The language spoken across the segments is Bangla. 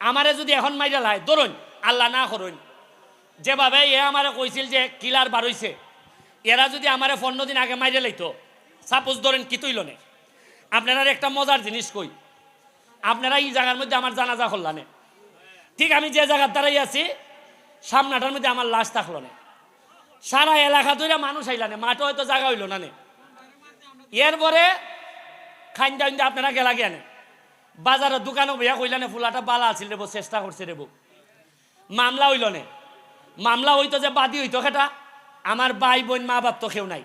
আমারে যদি এখন মাইরা লাই ধরুন আল্লাহ না করুন যেভাবে এ আমারে কইছিল যে কিলার বারইছে এরা যদি আমারে পনেরো দিন আগে মাইরে লাইতো সাপোজ ধরেন কি তৈল নে। আপনারা একটা মজার জিনিস কই, আপনারা এই জায়গার মধ্যে আমার জানাজা করলানে ঠিক আমি যে জায়গার দ্বারাই আছি, সামনাটার মধ্যে আমার লাশ থাকল না। সারা এলাকা ধরে মানুষ আইলানে মাঠে হয়তো জায়গা হইল না নে। এরপরে খাইন দাইন আপনারা গেলা গিয়ানে বাজারের দোকানও বইয়া কইলানে ফুলাটা বালা আছিল রেবো চেষ্টা করছে রেবো মামলা হইল নে। মামলা হইতো যে বাদী হইতো সেটা আমার ভাই, বোন, মা বাপ তো কেউ নাই।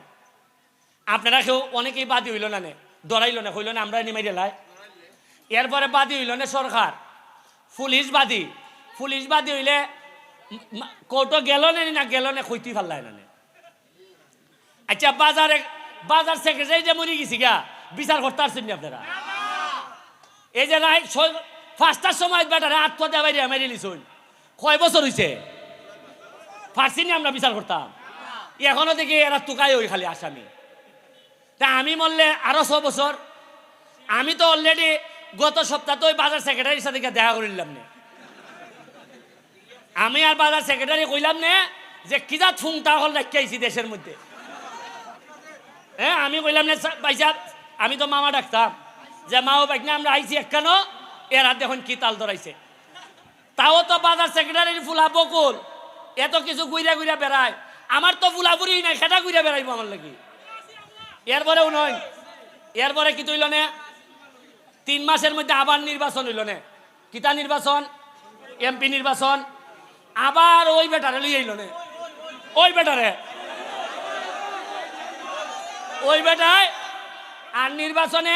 আপনারা কেউ অনেকেই বাদী হইল না নে, ডরাইল না, কইল না, আমরা নিমাই লাই। এরপরে বাদী হইল না সরকার। পুলিশ বাদী। পুলিশ বাদী হইলে কোর্টও গেল নে, না গেল নে কইতে পারলাই না আচ্ছা বাজারে, বাজার সেক্রেটারি যে মরে গেছি গা, বিচার করতে পারছেন আপনারা? এই যে রায় ছয়- সময় বেটারে আত্মহত্যা বাইরে মেরে লিছুন কয় বছর হইছে? পারছি নি আমরা বিচার করতাম। এখনও দেখি এরা তুকাই ওই খালি আসামি। তা আমি মরলে আরও ছ বছর। আমি তো অলরেডি গত সপ্তাহে ওই বাজার সেক্রেটারির সাথে দেখা করিলাম না। আমি আর বাজার সেক্রেটারি কইলাম নে যে কিজা থুংটা হল রাখিয়াছি দেশের মধ্যে। হ্যাঁ আমি কইলাম না পাইসা আমি তো মামা ডাকতাম। যে মা ও বাইক আমরা আইছি একখানো, এর দেখুন কি তাল ধরাইছে। তাও তো বাজার সেক্রেটারির ফুলা বকুল এত কিছু গুইরা গুইরা বেড়ায়। আমার তো ফুলাপুরি নাই, সেটা গুইরা বেড়াইবো আমার লাগি। এরপরেও নয় এরপরে কি তৈল নে? তিন মাসের মধ্যে আবার নির্বাচন হইল নে। কিতা নির্বাচন? এমপি নির্বাচন। আবার ওই বেটারে লই আইল নে। ওই বেটারে। ওই বেটায় আর নির্বাচনে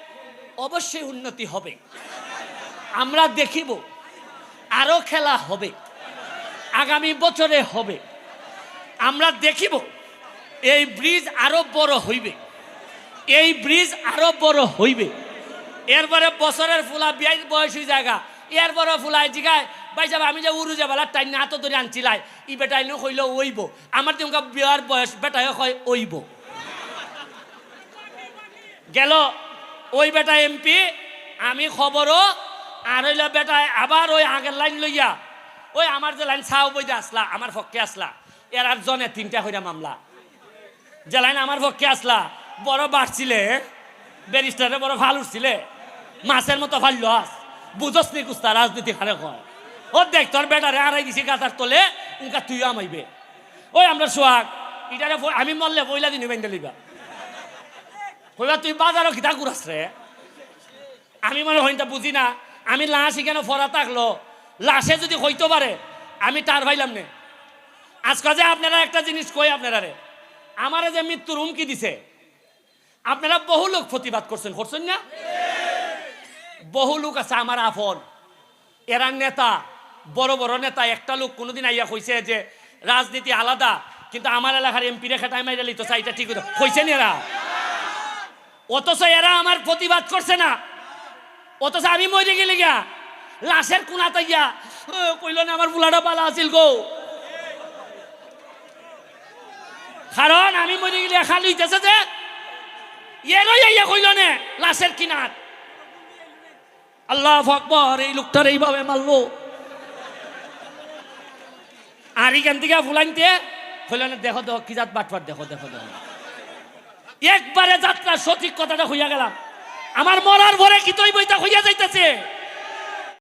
অবশ্যই উন্নতি হবে। আমরা দেখিব, আরও খেলা হবে, আগামী বছরে হবে। আমরা দেখিব, এই ব্রিজ আরও বড় হইবে, এই ব্রিজ আরও বড় হইবে। এরপরে বছরের ফুলা বিয়াই বয়স হয়ে জায়গা, এরপরে ফুলাই জিগায়, ভাই সাহেব আমি যে উড়ু যাবালা টাইম না হাত ধরে আনছিলাই, ই বেটাই নো কইল ওইব। আমার তেমকা বিয়ার বয়স বেটাই কয় ওইব। গেল ওই বেটা এমপি, আমি খবরও, আর হইল বেটায় আবার ওই আগের লাইন লইয়া, ওই আমার যে লাইন চাও বইতে আসলা, আমার পক্ষে আসলা, এর আর জনে তিনটা হইরা মামলা। যে লাইন আমার পক্ষে আসলা, বড় বাড়ছিলে, ব্যারিস্টারে বড় ভালো উঠছিলে, মাছের মতো ভালো লস বুঝস নি কুস্তা রাজনীতি খারে কয়? ও দেখ, তোর বেটারে আড়াই দিছি গাতার তোলে উনকা তুইও আমাইবে। ওই আমরা সোহাগ, ইটারে আমি মরলে বইলা দিন বেঁধে লিবা কইবা, তুই বাজারও খিতা ঘুরাস রে? আমি মানে হইতা বুঝি না। আমি লাশ এখানে ফরা থাকল। লাশে যদি হইতে পারে, আমি টার ভাইলাম নে। আজকে যে আপনারা একটা জিনিস কই আপনারা রে? আমারে যে মৃত্যুর হুমকি দিছে, আপনারা বহু লোক প্রতিবাদ করছেন করছেন না? বহু লোক আছে আমার আফন এরা নেতা, বড় বড় নেতা, একটা লোক কোনোদিন আইয়া কইছে যে, রাজনীতি আলাদা, কিন্তু আমার এলাকার এমপি রেখা টাইম আইলে তো চাইটা ঠিক হতো কইছেন এরা? অথচ এরা আমার প্রতিবাদ করছে না। অথচ আমি মরে গেলে গিয়া লাশের কোনাতে গিয়া "ও, কইল না আমার বুলাটা পালা আছিল গো। কারণ আমি মরে গেলে খালি হইতেছে যে এরই ইয়া কইল নে লাশের কিনার আল্লাহ আকবর এই লোকটার এইভাবে মারলো। আর এখান থেকে ফুলাইতে কইল না দেখো দেখো কি জাত বাটফার দেখো দেখো দেখো। একবারে যাত্রা সঠিক কথাটা হইয়া গেলাম। আমার মরার ভরে কি তৈবইটা হইয়া যাইতেছে?